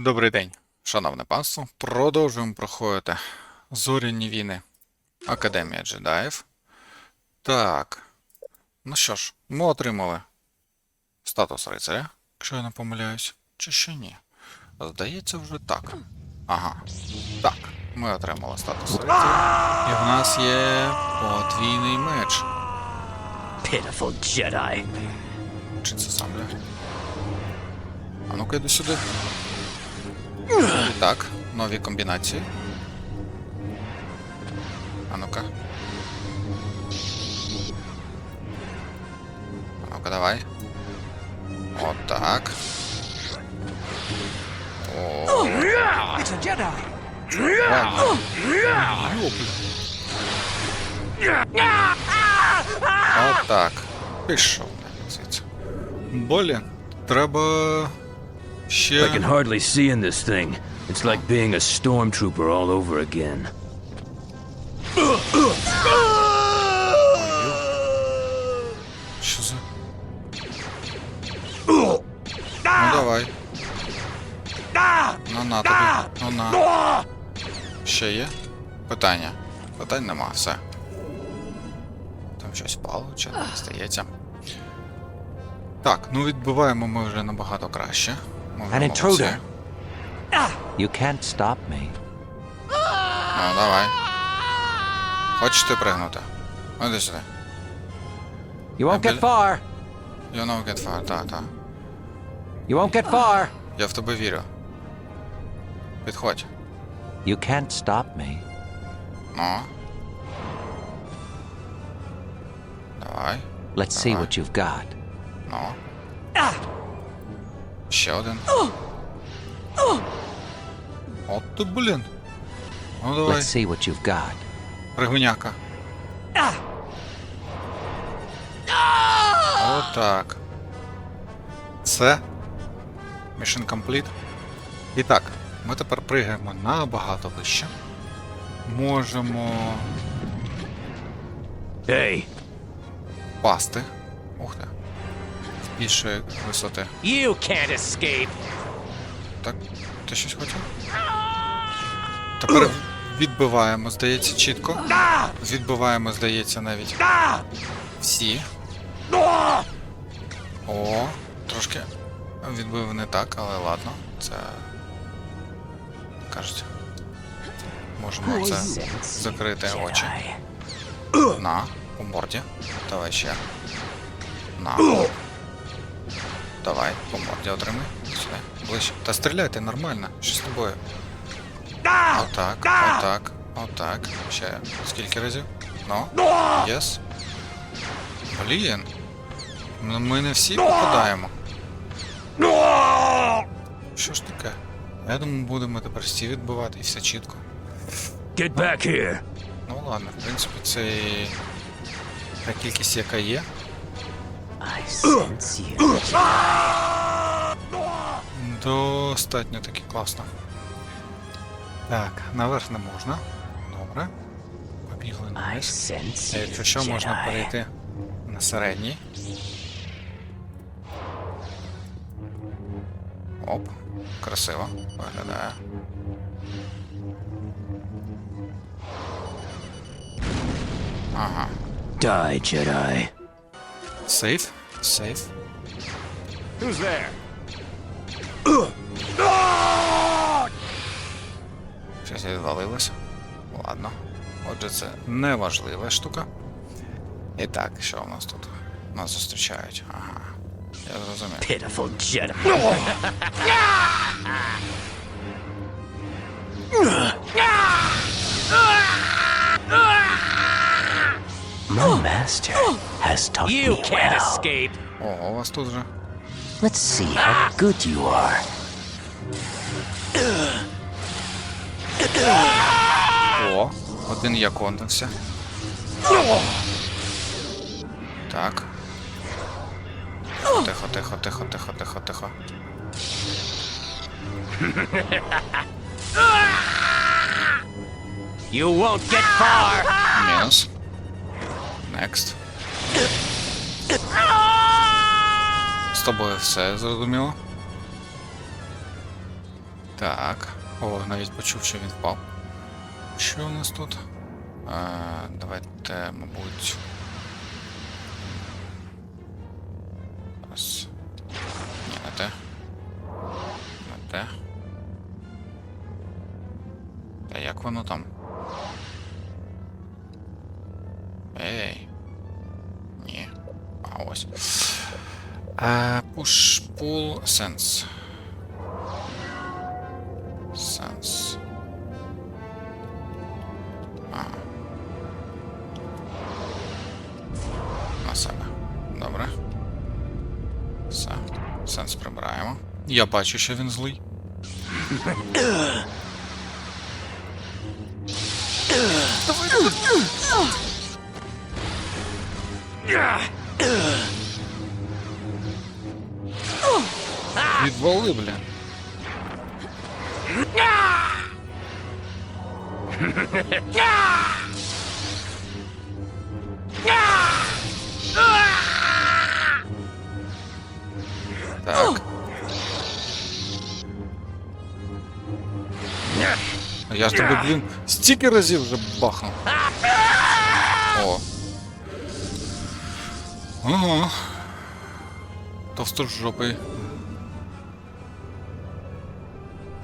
Добрий день, шановне панство. Продовжуємо проходити зоряні війни Академія джедаїв. Так. Ну що ж, ми отримали статус рицаря, якщо я не помиляюсь, чи ще ні. Здається, вже так. Ага. Так, ми отримали статус рицаря. І в нас є подвійний меч. Pitiful Jedi. Чи це сам? А ну-ка йди сюди. І так, нові комбінації. А ну-ка. А ну-ка, давай. От так. О, It's a Jedi. ладно. Йопля. От так. Пішов нафіг звідси. Блін, треба ще. I can hardly see in this thing. It's like being a stormtrooper all over again. Що за? Ну давай. Ну на тобі. Ну на. Ще є? Питання. Питань нема, все. Там щось впало, чи не стається. Так, ну відбиваємо ми вже набагато краще. Ми вже An молодці. intruder. You can't stop me. Ну, давай. Хочеш ти пригнути? Ну, Іди сюди. You won't get far. You know get far, та, та. You won't get far. Я в тебе вірю. Підходь. You can't stop me. Ну. Давай. Let's see Ага. what you've got. Ну. Ще один. От ти, блін. Ну давай, Let's see what you've got. пригуняка. Отак. Це. Mission complete. І так, ми тепер пригаємо набагато вище. Можемо Hey, пасти. Більшої висоти. You can't escape. Так, ти щось хотів? Тепер відбиваємо, здається, чітко. Відбиваємо, здається, навіть всі. О, трошки відбив не так, але ладно. Це. Кажуть. Можемо це закрити очі. На, по морді. Давай ще. На. Давай, по морді отримай. Сюди. Ближче. Та стріляйте нормально. Що з тобою? Отак, отак, отак. Ще скільки разів? Ну. Єс. Блін. Ну ми не всі попадаємо. Що ж таке? Я думаю, будемо тепер всі відбивати і все чітко. get back here. Ну ладно, в принципі, це і та кількість, яка є. I sense you. Достатньо таки класно. Так, наверх не можна. Добре. Побігли I вниз. sense you, якщо що, можна Jedi. перейти на середній. Оп, красиво виглядає. Ага. Die, Jedi. Сейф? Сейф. Who's there? Щось відвалилося. Ладно. Отже, це неважлива штука. І так, що у нас тут? Нас зустрічають. Ага. Я зрозумів. Pitiful Jedi. master has taught You me can't well. escape. Ого, у вас тут же. Let's see how good you are. О, один я контався. Так. Тихо, тихо, тихо, тихо, тихо, тихо. You won't get far. Мінус. Next. З тобою все зрозуміло. Так. О, навіть почув, що він впав. Що у нас тут? А, давайте, мабуть. Все. Сенс прибираємо. Я бачу, що він злий. Відвали, бля. Так. А Я ж тебе, блін, стільки разів вже бахнув. О. Ага. Товстожопий.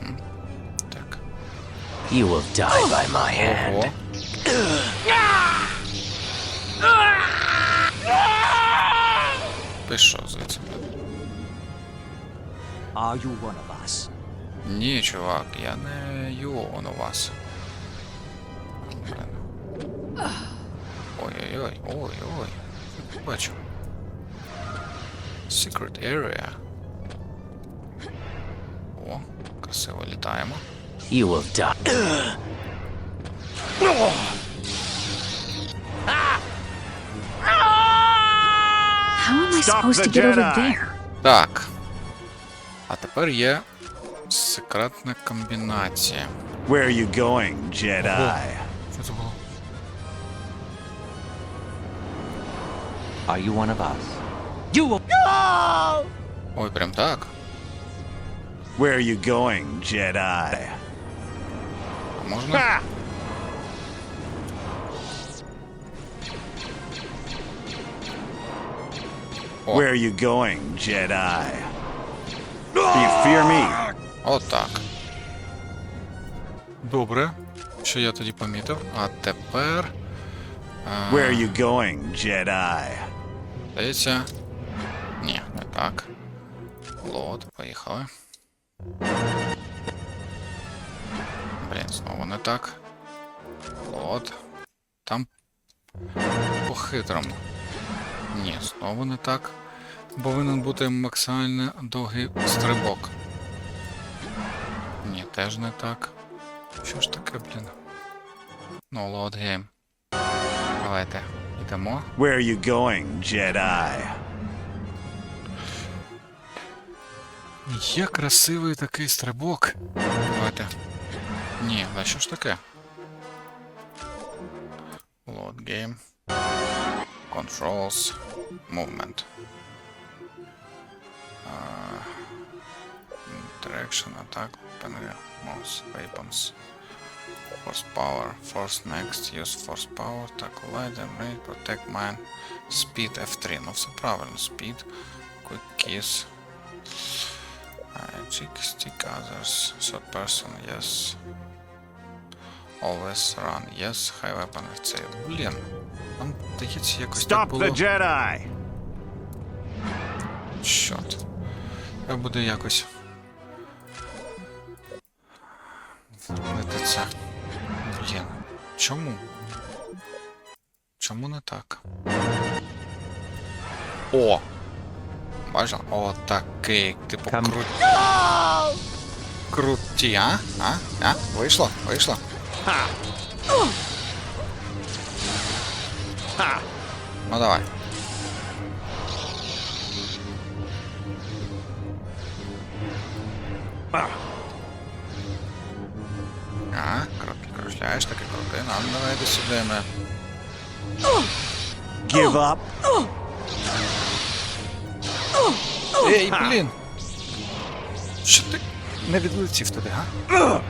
М, Так. You will die by my hand. Ого. Пішов звідси. Are you one of us? Ні, чувак, я не Йоун у вас. Блін. Ой-ой-ой, ой-ой. Бачу. Secret area. О, красиво літаємо. You will die. How am I Stop supposed to get over there? Так. А тепер є секретна комбінація. Where are you going, Jedi? Що це було? Are you one of us? You will. Ой, прям так. Where are you going, Jedi? А можна? Ha! О, Where are you going, Jedi? Do you fear me? отак. Добре. Що я тоді помітив? А тепер. а, Where are you going, Jedi? Здається. Ні, не так. Лот, поїхали. Блін, знову не так. Лот. Там по-хитрому. Ні, знову не так. Повинен бути максимально довгий стрибок. Ні, теж не так. Що ж таке, блін? Ну, лот гейм. Давайте, йдемо. Where are you going, Jedi? Є красивий такий стрибок. Давайте. Ні, а що ж таке? Load game. Controls. Movement. Interaction, attack, weapon, mouse, weapons. Force power. Force next. Use force power. Tackle light, and protect mine. Speed F3. Ну все правильно. Speed. Quick kiss. Uh, cheek, stick others. Third person, yes. Always run, yes. High weapon це. Блін. Нам здається якось так Stop було. the Jedi! Чорт. Треба буде якось. Не це. Блін. Чому? Чому не так? О! Бачила? О, такий, типу, Кам- крут... Круті, а? А? А? Вийшло? Вийшло? Ha! Ну давай. Крутий. Нам давай до. Give up? Ей, блін! Що ти? не відлетів туди, га?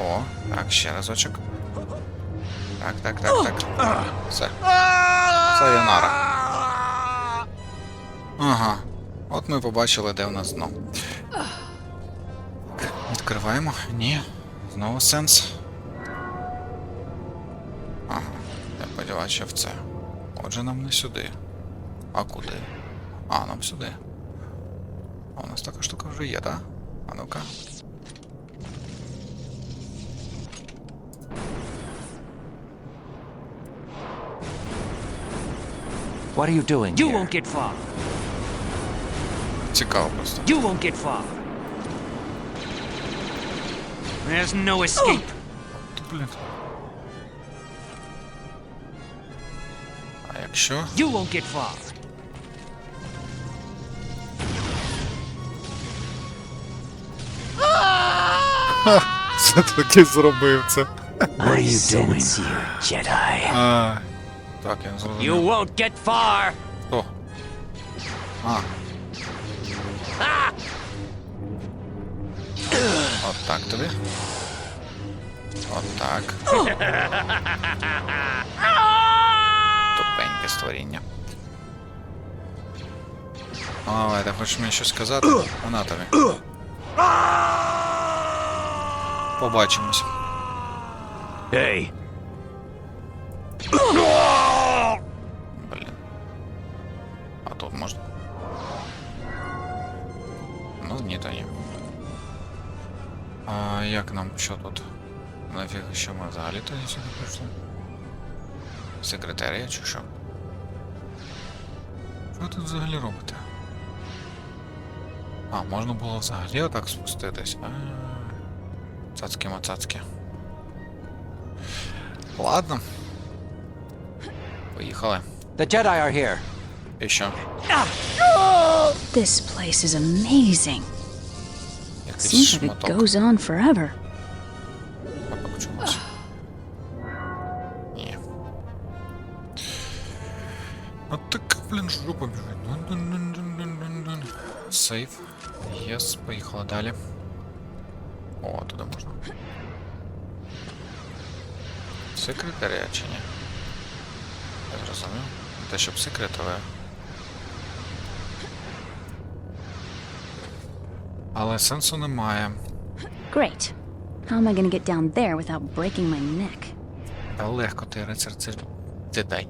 О, так, ще разочок. Так, так, так, так. Все. Сайонара. Ага. От ми побачили, де в нас дно. Відкриваємо. Ні. Знову сенс. Я сподіваюся, в це. Отже, нам не сюди. А куди? А, нам сюди. А у нас така штука вже є, так? А ну-ка. What are you doing You here? won't get far. Цікаво просто. You won't get far. There's no escape. Ти, Блін. А якщо. You won't get far. Все-таки зробив це. What are you doing here, Jedi? А, так, я не You зрозумів. won't get far. Хто? А. От так тобі. От так. Створіння. Але ти хочеш мені щось сказати? Вона тобі. Побачимось. Hey, Блін. А тут можна. Ну, ні, то ні. А як нам що тут? Нафіг що ми взагалі тоді сюди прийшли? Секретарія чи що? Що ви тут взагалі робите? А, можна було взагалі отак спуститись. А, Цацки мацацки. Ладно. Поїхали. The Jedi are here. І що? This place is amazing. Seems like it goes on forever. Поїхали далі. О, туди можна. Секретаря чи ні? Я зрозумів. Те, щоб секретове. Але сенсу немає. Great. How am I gonna get down there without breaking my neck? Та легко ти рицар це дзедай.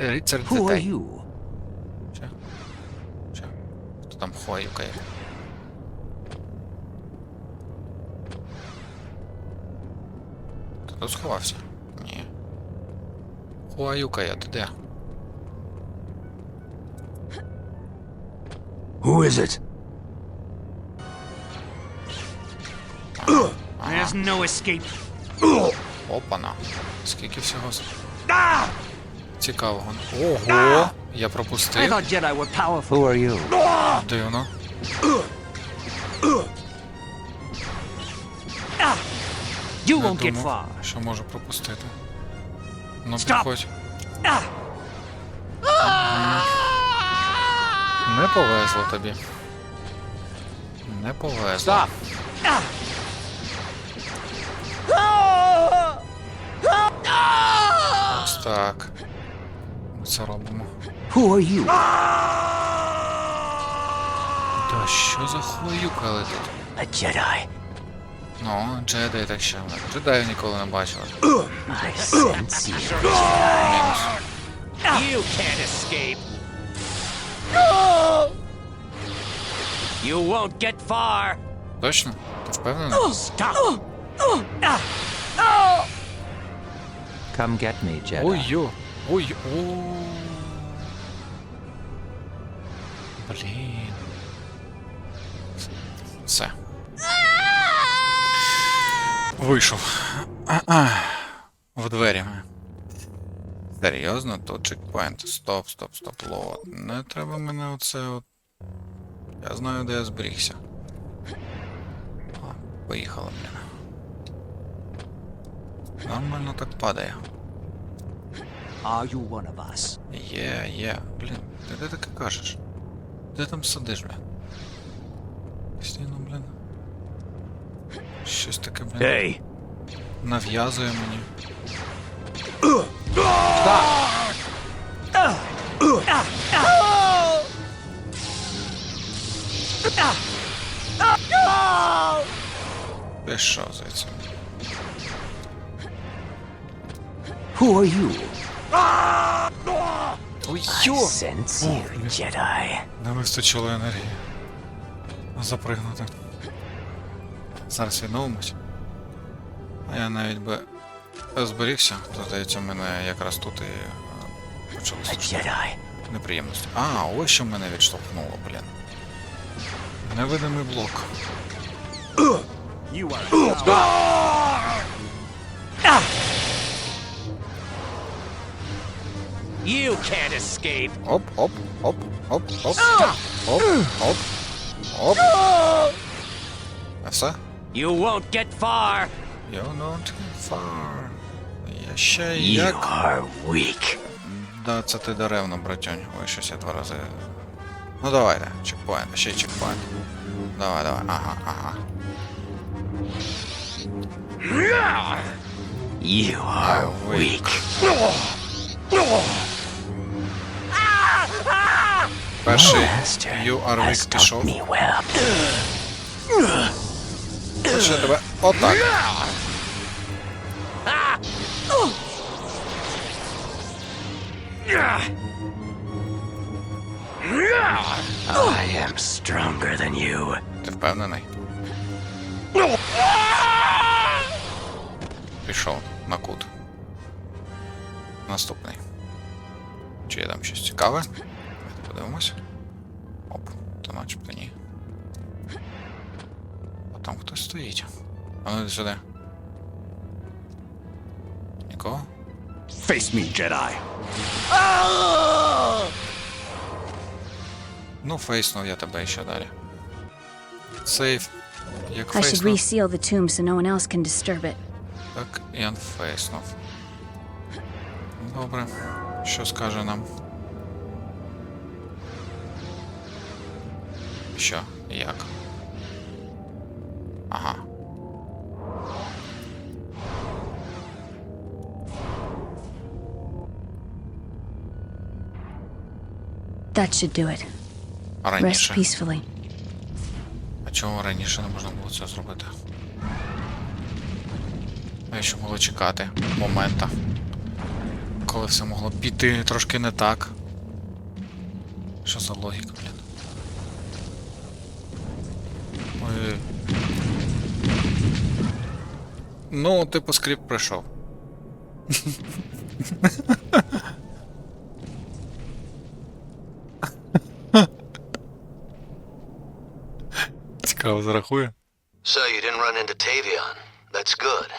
Е, Рицар Who are you? Що? Що? Хто там? Хто тут сховався? Ні. Хуаюкає, ти де? who is it? There's no escape. Опана. Скільки всього цікавого. Ого! Я I пропустив. thought Jedi were powerful. Who are you? Дивно. You won't get far. що можу пропустити. Ну, підходь. Не повезло тобі. Не повезло. Stop! Ось так. Ми це робимо. Who are you? Та що за хуюкали тут? A Jedi. Ну, джедаї так що. Джедаїв ніколи не бачили. I sense you. Мінус. You can't escape. You won't get far. Точно? Ти впевнений? Stop. Come get me, Jedi. Ой-йо! Ой, о. Блін. Вийшов. А-а. В двері. Серйозно, тут чекпоінт. Стоп, стоп, стоп, лот. Не треба мене оце от. Я знаю, де я зберігся. О, поїхали, блін. Нормально так падає. Are you one of us? Є, є. Блін, ти де таке кажеш? Де там сидиш, блін? Постійно, блін. Щось таке, блін, Hey, нав'язує мені. Пішов звідси. Who are you? Ой, I йо! sense you, Jedi. Не вистачило енергії. Запригнути. Зараз відновимось. А я навіть би зберігся, то здається, мене якраз тут і е, A неприємності. А, ось що мене відштовхнуло, блін. Невидимий блок. You You can't escape. Оп, оп, оп, оп, оп, оп, оп, оп. А все? You won't get far. You're not far. Я ще You як. are weak. Да, це ти даремно, братюнь. Ой, щось я два рази. Ну давайте, чекпоінт, ще чекпоінт. Давай, давай, ага, ага. You are weak. Перший You are weak пішов. me well. Ще тебе. Отак. I am stronger than you. Ти впевнений? Пішов на кут. Наступний. Чи є там щось цікаве? Давайте подивимось. Оп, то начебто ні. А там хтось стоїть. А ну сюди. Нікого? face me, Jedi. Ну, фейснув я тебе ще далі. Сейф. Як I should фейснув, reseal the tomb so no one else can disturb it. так і анфейснув. Добре. Що скаже нам? Що? Як? That should do it. Rest Раніше. peacefully. А чому раніше не можна було це зробити? А що могло чекати момента, коли все могло піти трошки не так. Що за логіка, блін? Ой. Ну, типу, скрипт пройшов. зарахує. So you didn't run into Tavion. That's good.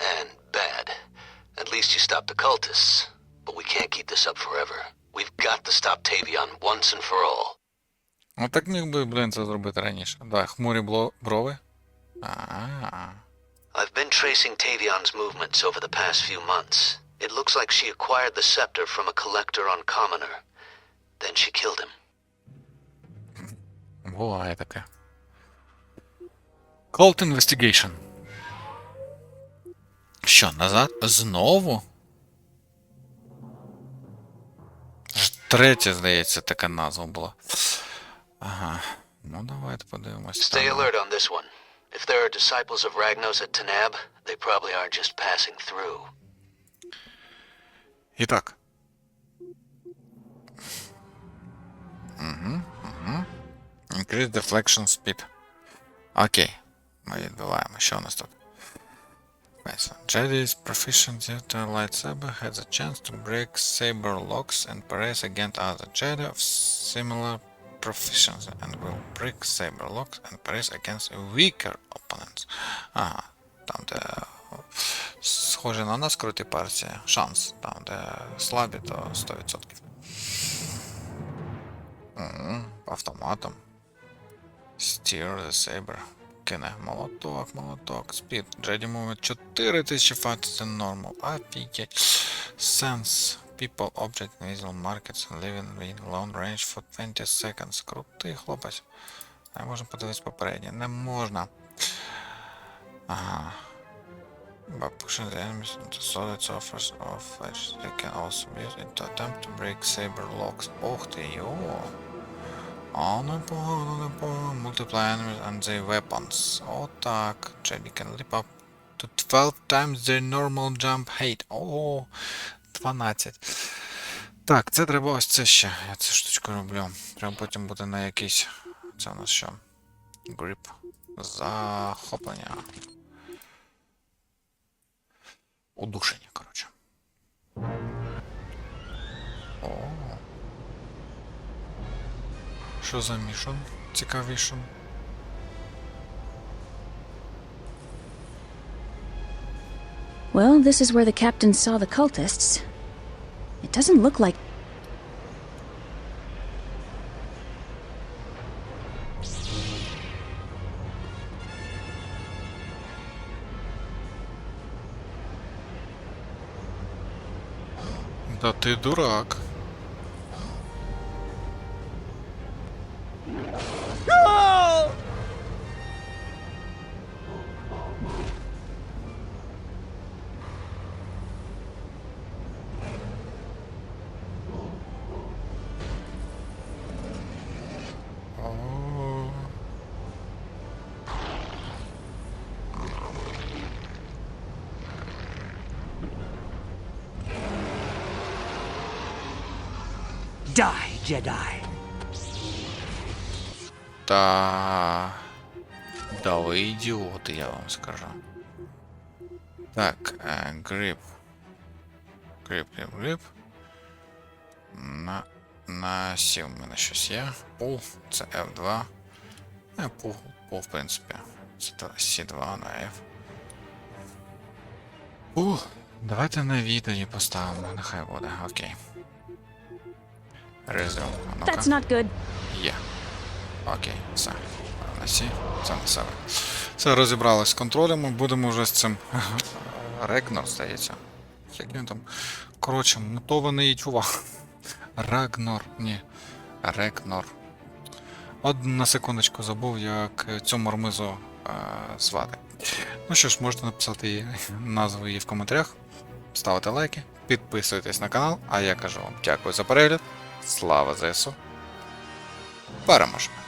And bad. At least you stopped the cultists. But we can't keep this up forever. We've got to stop Tavion once and for all. Ну так міг би, блін, це зробити раніше. Давай, хмурі бло... брови. А. I've been tracing Tavion's movements over the past few months. It looks like she acquired the scepter from a collector on Commoner. Then she killed him. Буває таке. Cult Investigation. Що, назад? Знову? Ж Третя, здається, така назва була. Ага. Ну, давайте подивимось. Stay Там. alert on this one. If there are disciples of Ragnos at Tanab, they probably are just passing through. І так. Угу, угу. Increase deflection speed. Окей. Ми відбиваємо. Що у нас тут? Nice. Jedi's proficiency to lightsaber has a chance to break saber locks and parries against other Jedi of similar proficiency and will break saber locks and parries against weaker opponents. Ага, там де схоже на нас круті партії. Шанс. Там, де слабі, то 100%. Мгм, Автоматом. Steer the saber. Кине. Молоток, молоток. Speed. Jedi movement 4000 фактів normal. Офігеть. Sense. People, object, visual markets, living in long range for 20 seconds. Крутий хлопець. Можна подивитись попереднє. Не можна. Ага. By pushing the enemies into solid offers of flesh, they can also use it to attempt to break saber locks. Ох ти йо. Непогано. Multiply enemies and their weapons. Отак. Jelly can leap up to 12 times their normal jump height. О, 12. Так, це треба ось це ще. Я цю штучку роблю. Треба потім буде на якийсь. Це у нас що? Грип. Захоплення. Удушення, коротше. О. Що за мішон? Цікавішон. Well, this is where the captain saw the cultists. It doesn't look like. Да ти дурак. Die, Jedi. Та. Да ви ідіоти, я вам скажу. Так, е, грип. Грип, грип, грип. На. На сі у мене щось є. Пул, це F2. Не, пул, пул, в принципі. Це C2 на F. Пул. Давайте на відео поставимо. Нехай буде, окей. Ну-ка. That's not good. Є. Окей, все. На сі, це на себе. Все, розібралися з контролями, будемо вже з цим. Регнор, здається. Як він там. Коротше, мутований чувак. Рагнор, ні. Регнор. От на секундочку забув, як цю мармизу е, звати. Ну що ж, можете написати її, назву її в коментарях, ставити лайки, підписуйтесь на канал, а я кажу вам дякую за перегляд. Слава ЗСУ! Переможемо!